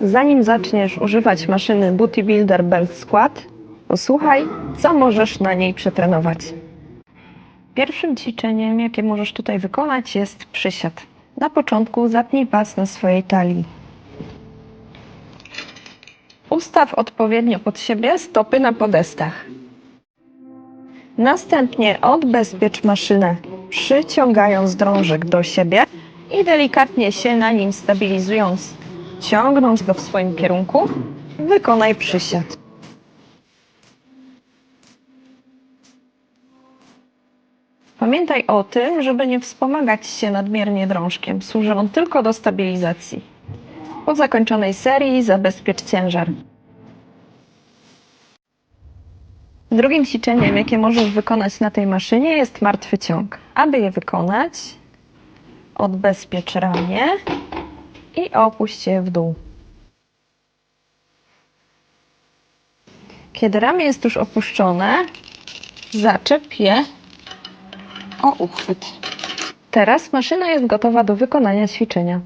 Zanim zaczniesz używać maszyny Booty Builder Belt Squat, posłuchaj, co możesz na niej przetrenować. Pierwszym ćwiczeniem, jakie możesz tutaj wykonać, jest przysiad. Na początku zapnij pas na swojej talii. Ustaw odpowiednio pod siebie stopy na podestach. Następnie odbezpiecz maszynę, przyciągając drążek do siebie i delikatnie się na nim stabilizując, ciągnąc go w swoim kierunku, wykonaj przysiad. Pamiętaj o tym, żeby nie wspomagać się nadmiernie drążkiem. Służy on tylko do stabilizacji. Po zakończonej serii zabezpiecz ciężar. Drugim ćwiczeniem, jakie możesz wykonać na tej maszynie, jest martwy ciąg. Aby je wykonać, odbezpiecz ramię i opuść je w dół. Kiedy ramię jest już opuszczone, zaczep je o uchwyt. Teraz maszyna jest gotowa do wykonania ćwiczenia.